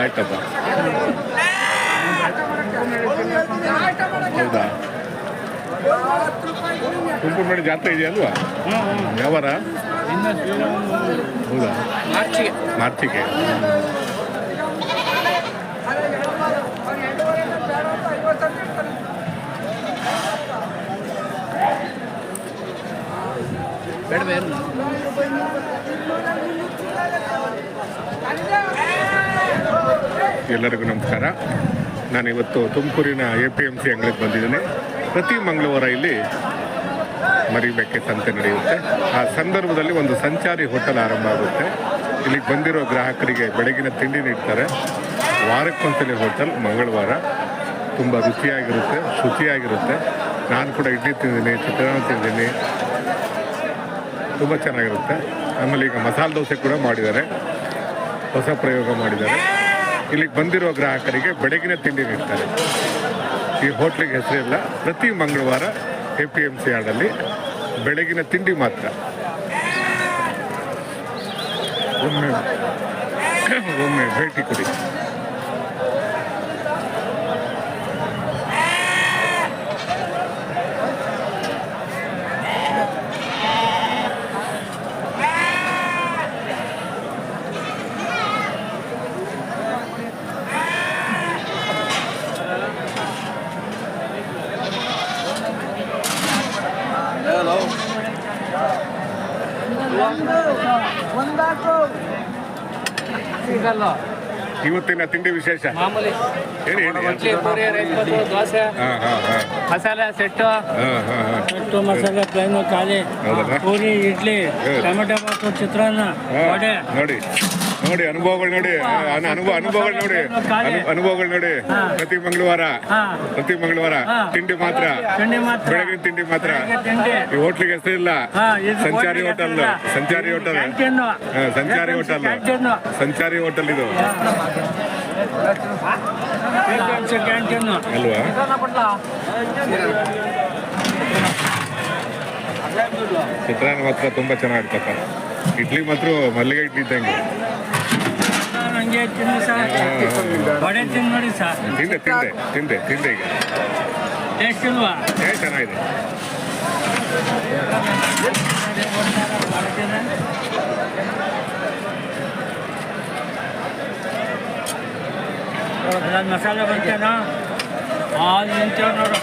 ಆಯ್ತಪ್ಪ. ಹೌದಾ? ತುಮಕೂರು ಜಾತ್ರೆ ಇದೆಯಲ್ವಾ? ಶ್ರೀರಾಮ ಹೌದಾ? ಮಾರ್ಚಿಗೆ. ಮಾರ್ಚಿಗೆ. ಎಲ್ಲರಿಗೂ ನಮಸ್ಕಾರ. ನಾನು ಇವತ್ತು ತುಮಕೂರಿನ ಎ ಪಿ ಎಂ ಸಿ ಅಂಗಡಿಗೆ ಬಂದಿದ್ದೀನಿ. ಪ್ರತಿ ಮಂಗಳವಾರ ಇಲ್ಲಿ ಮರಿಬೇಕೆ ಸಂತೆ ನಡೆಯುತ್ತೆ. ಆ ಸಂದರ್ಭದಲ್ಲಿ ಒಂದು ಸಂಚಾರಿ ಹೋಟೆಲ್ ಆರಂಭ ಆಗುತ್ತೆ. ಇಲ್ಲಿಗೆ ಬಂದಿರೋ ಗ್ರಾಹಕರಿಗೆ ಬೆಳಗಿನ ತಿಂಡಿ ನೀಡ್ತಾರೆ. ವಾರಕ್ಕೊಂದ್ಸಲಿ ಹೋಟೆಲ್, ಮಂಗಳವಾರ. ತುಂಬ ರುಚಿಯಾಗಿರುತ್ತೆ, ಶುಚಿಯಾಗಿರುತ್ತೆ. ನಾನು ಕೂಡ ಇಡ್ಲಿ ತಿಂದಿದ್ದೀನಿ, ಚಿತ್ರಾನ್ನ ತಿಂದಿದ್ದೀನಿ. ತುಂಬ ಚೆನ್ನಾಗಿರುತ್ತೆ. ಆಮೇಲೆ ಈಗ ಮಸಾಲೆ ದೋಸೆ ಕೂಡ ಮಾಡಿದ್ದಾರೆ. ಹೊಸ ಪ್ರಯೋಗ ಮಾಡಿದ್ದಾರೆ. ಇಲ್ಲಿಗೆ ಬಂದಿರೋ ಗ್ರಾಹಕರಿಗೆ ಬೆಳಗಿನ ತಿಂಡಿ ನೀಡ್ತಾರೆ. ಈ ಹೋಟ್ಲಿಗೆ ಹೆಸರಿಲ್ಲ. ಪ್ರತಿ ಮಂಗಳವಾರ ಎ ಪಿ ಎಂ ಸಿ ಯಾರ್ಡಲ್ಲಿ ಬೆಳಗಿನ ತಿಂಡಿ ಮಾತ್ರ. ಒಮ್ಮೆ ಒಮ್ಮೆ ಭೇಟಿ ಕೊಡಿ. ಸಿಗಲ್ಲ. ಇವತ್ತಿನ ತಿಂಡಿ ವಿಶೇಷ? ಮಾಮೂಲಿ ಹೇಳಿ ಹೇಳಿ. ಇಡ್ಲಿ ಪೂರಿ ರೈಸ್ ಬಾತು, dosa masala set. Set masala plain ಖಾಲಿ. ಪೂರಿ ಇಡ್ಲಿ. ಟೊಮೆಟೊ ಬಾತು ಚಿತ್ರಾನ್ನ ವಡೆ. ನೋಡಿ. ನೋಡಿ ಅನುಭವಗಳು ನೋಡಿ. ಅನುಭವ ಅನುಭವಗಳು ನೋಡಿ. ಅನು- ಅನುಭವಗಳು ನೋಡಿ. ಪ್ರತಿ ಮಂಗಳವಾರ ಪ್ರತಿ ಮಂಗಳವಾರ ತಿಂಡಿ ಮಾತ್ರ. ಬೆಳಗಿನ ತಿಂಡಿ ಮಾತ್ರ. ಈ ಹೋಟ್ಲಿಗೆ ಹೆಸರಿಲ್ಲ ಇಲ್ಲ. ಸಂಚಾರಿ ಹೋಟೆಲ್. ಸಂಚಾರಿ ಹೋಟೆಲ್. ಸಂಚಾರಿ ಹೋಟೆಲ್. ಸಂಚಾರಿ ಹೋಟೆಲ್ ಇದು. ಅಲ್ವಾ? ಚಿತ್ರಾನ್ನ ಮಾತ್ರ ತುಂಬಾ ಚೆನ್ನಾಗಿರ್ತಪ್ಪ ಇಡ್ಲಿ ಮಾತ್ರ ಮಲ್ಲಿಗೆ ಇಡ್ಲಿ ಇದ್ದಂಗೆ. ಹಂಗೆ ತಿನ್ನಿ ಸರ್ ವಡೆ ತಿಂದು ನೋಡಿ ಸರ್ ತಿಂದೆ ತಿಂದೆ ತಿಂದೆ ತಿಂದೆ ಈಗ. ಟೇಸ್ಟ್ ಇಲ್ವಾ? ಏ ಚೆನ್ನಾಗಿದೆ. ಮಸಾಲೆ ಬಂತೇನೋ ಹಾಲು ನಿಂತೇವ್ ನೋಡು.